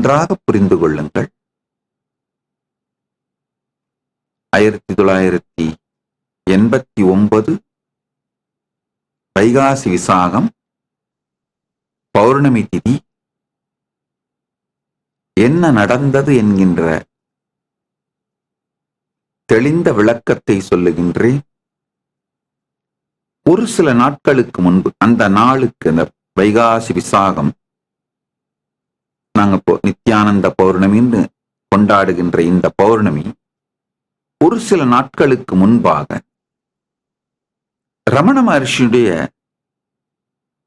நன்றாக புரிந்து கொள்ளுங்கள். ஆயிரத்தி தொள்ளாயிரத்தி எண்பத்தி ஒன்பது வைகாசி விசாகம் பௌர்ணமி திதி என்ன நடந்தது என்கின்ற தெளிந்த விளக்கத்தை சொல்லுகின்றேன். ஒரு சில நாட்களுக்கு முன்பு அந்த நாளுக்கு அந்த வைகாசி விசாகம் நித்யானந்த பௌர்ணமின்னு கொண்டாடுகின்ற இந்த பௌர்ணமி ஒரு சில நாட்களுக்கு முன்பாக ரமண மகர்ஷியுடைய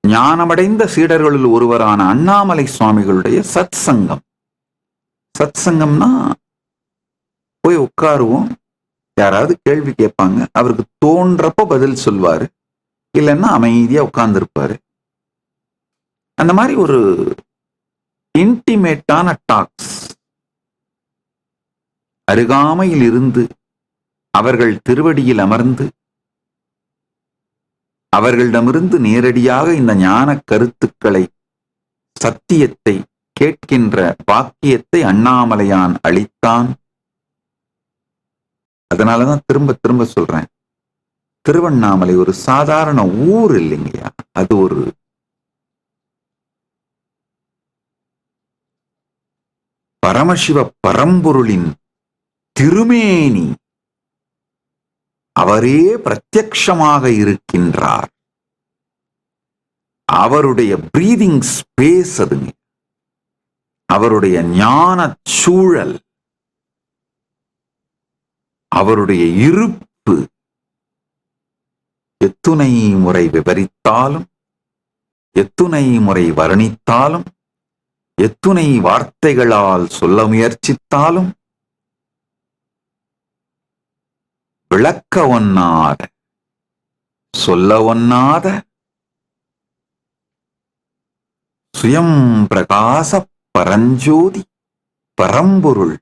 ஞானமடைந்த சீடர்களில் ஒருவரான அண்ணாமலை சுவாமிகளுடைய சத் சங்கம் சத் சங்கம்னா போய் உட்காருவோம். யாராவது கேள்வி கேட்பாங்க. அவருக்கு தோன்றப்ப பதில் சொல்வாரு. இல்லைன்னா அமைதியா உட்கார்ந்துருப்பாரு. அந்த மாதிரி ஒரு இன்டிமேட்டான டாக்ஸ் அருகாமையில் இருந்து அவர்கள் திருவடியில் அமர்ந்து அவர்களிடமிருந்து நேரடியாக இந்த ஞான கருத்துக்களை சத்தியத்தை கேட்கின்ற பாக்கியத்தை அண்ணாமலையான் அளித்தான். அதனாலதான் திரும்ப திரும்ப சொல்றேன். திருவண்ணாமலை ஒரு சாதாரண ஊர் இல்லைங்கய்யா. அது ஒரு பரமசிவ பரம்பொருளின் திருமேனி அவரே பிரத்யக்ஷமாக இருக்கின்றார். அவருடைய பிரீதிங் ஸ்பேஸ் அதுங்க. அவருடைய ஞான சூழல். அவருடைய இருப்பு எத்துணை முறை விவரித்தாலும் எத்துணை முறை வர்ணித்தாலும் எத்துணை வார்த்தைகளால் சொல்ல முயற்சித்தாலும் விளக்க ஒன்னாத சொல்ல ஒன்னாத சுயம் பிரகாச பரஞ்சோதி பரம்பொருள்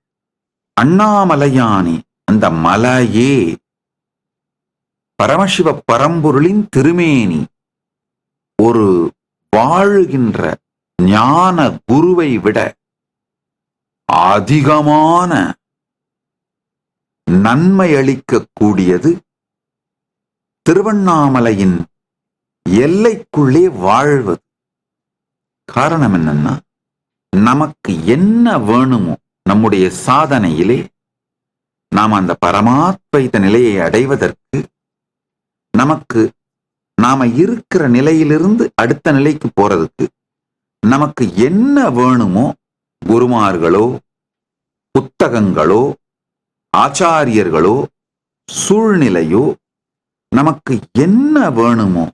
அண்ணாமலையானே அந்த மலையே பரமசிவ பரம்பொருளின் திருமேனி ஒரு வாழுகின்ற ஞான குருவை விட அதிகமான நன்மை அளிக்கக்கூடியது திருவண்ணாமலையின் எல்லைக்குள்ளே வாழ்வது. காரணம் என்னன்னா நமக்கு என்ன வேணுமோ நம்முடைய சாதனையிலே நாம் அந்த பரமாத்வைத நிலையை அடைவதற்கு நமக்கு நாம இருக்கிற நிலையிலிருந்து அடுத்த நிலைக்கு போறதுக்கு நமக்கு என்ன வேணுமோ குருமார்களோ புத்தகங்களோ ஆச்சாரியர்களோ சூழ்நிலையோ நமக்கு என்ன வேணுமோ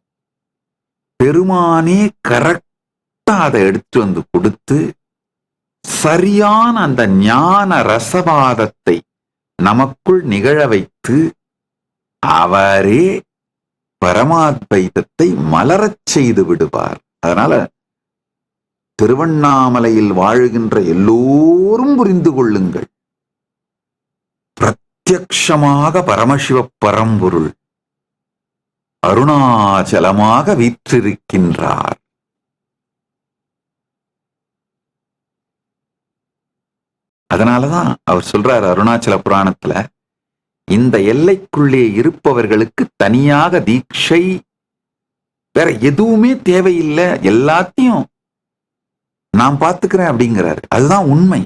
பெருமானே கரெக்டா அதை எடுத்து வந்து கொடுத்து சரியான அந்த ஞான ரசவாதத்தை நமக்குள் நிகழ வைத்து அவரே பரமாத்வைதத்தை மலரச் செய்து விடுவார். அதனால திருவண்ணாமலையில் வாழுகின்ற எல்லோரும் புரிந்து கொள்ளுங்கள். பிரத்யக்ஷமாக பரமசிவ பரம்பொருள் அருணாச்சலமாக வீற்றிருக்கின்றார். அதனாலதான் அவர் சொல்றார் அருணாச்சல புராணத்துல இந்த எல்லைக்குள்ளே இருப்பவர்களுக்கு தனியாக தீட்சை வேற எதுவுமே தேவையில்லை எல்லாத்தையும் நான் பார்த்துக்கிறேன் அப்படிங்கிறாரு. அதுதான் உண்மை.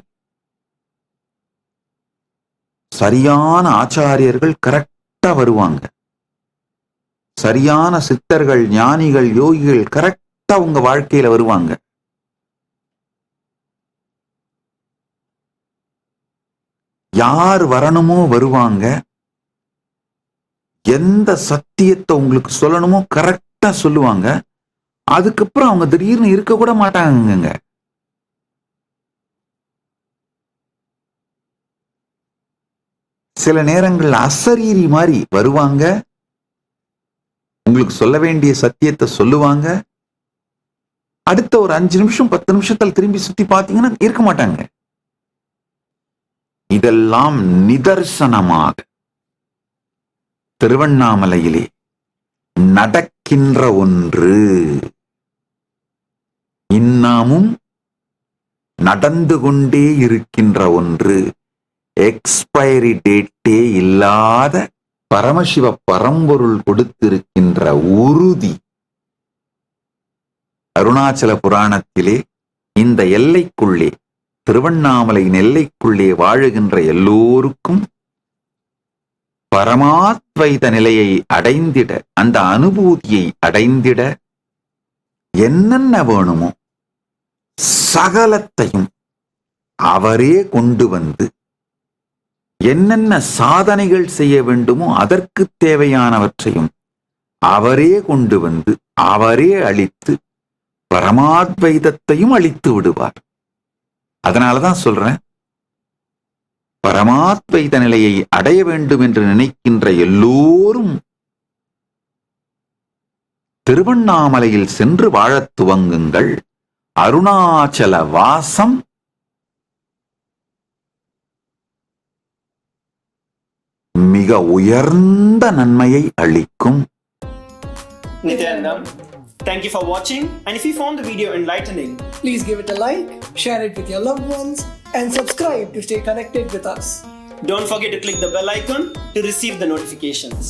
சரியான ஆச்சாரியர்கள் கரெக்டா வருவாங்க. சரியான சித்தர்கள் ஞானிகள் யோகிகள் கரெக்டா உங்க வாழ்க்கையில வருவாங்க. யார் வரணுமோ வருவாங்க. எந்த சத்தியத்தை உங்களுக்கு சொல்லணுமோ கரெக்டா சொல்லுவாங்க. அதுக்கப்புறம் அவங்க திடீர்னு இருக்க கூட மாட்டாங்கங்க. சில நேரங்கள் அசரீரி மாதிரி வருவாங்க. உங்களுக்கு சொல்ல வேண்டிய சத்தியத்தை சொல்லுவாங்க. அடுத்த ஒரு அஞ்சு நிமிஷம் பத்து நிமிஷத்தில் திரும்பி சுத்தி பார்த்தீங்கன்னா இருக்க மாட்டாங்க. இதெல்லாம் நிதர்சனமாக திருவண்ணாமலையிலே நடக்கின்ற ஒன்று. இன்னமும் நடந்து கொண்டே இருக்கின்ற ஒன்று. எக்ஸ்பைரி டேட்டே இல்லாத பரமசிவ பரம்பொருள் கொடுத்திருக்கின்ற உறுதி. அருணாச்சல புராணத்திலே இந்த எல்லைக்குள்ளே திருவண்ணாமலையின் எல்லைக்குள்ளே வாழுகின்ற எல்லோருக்கும் பரமாத்வைத நிலையை அடைந்திட அந்த அனுபூதியை அடைந்திட என்னென்ன வேணுமோ சகலத்தையும் அவரே கொண்டு வந்து என்னென்ன சாதனைகள் செய்ய வேண்டுமோ அதற்கு தேவையானவற்றையும் அவரே கொண்டு வந்து அவரே அளித்து பரமாத்வைதத்தையும் அளித்து விடுவார். அதனாலதான் சொல்றேன் பரமாத்வைத நிலையை அடைய வேண்டும் என்று நினைக்கின்ற எல்லோரும் திருவண்ணாமலையில் சென்று வாழத் துவங்குங்கள். அருணாச்சல வாசம் மிக உயர்ந்த நன்மையை அளிக்கும் Nityanandam. Thank you for watching. And if you found the video enlightening, Please give it a like, share it with your loved ones, and subscribe to stay connected with us. don't forget to click the bell icon to receive the notifications.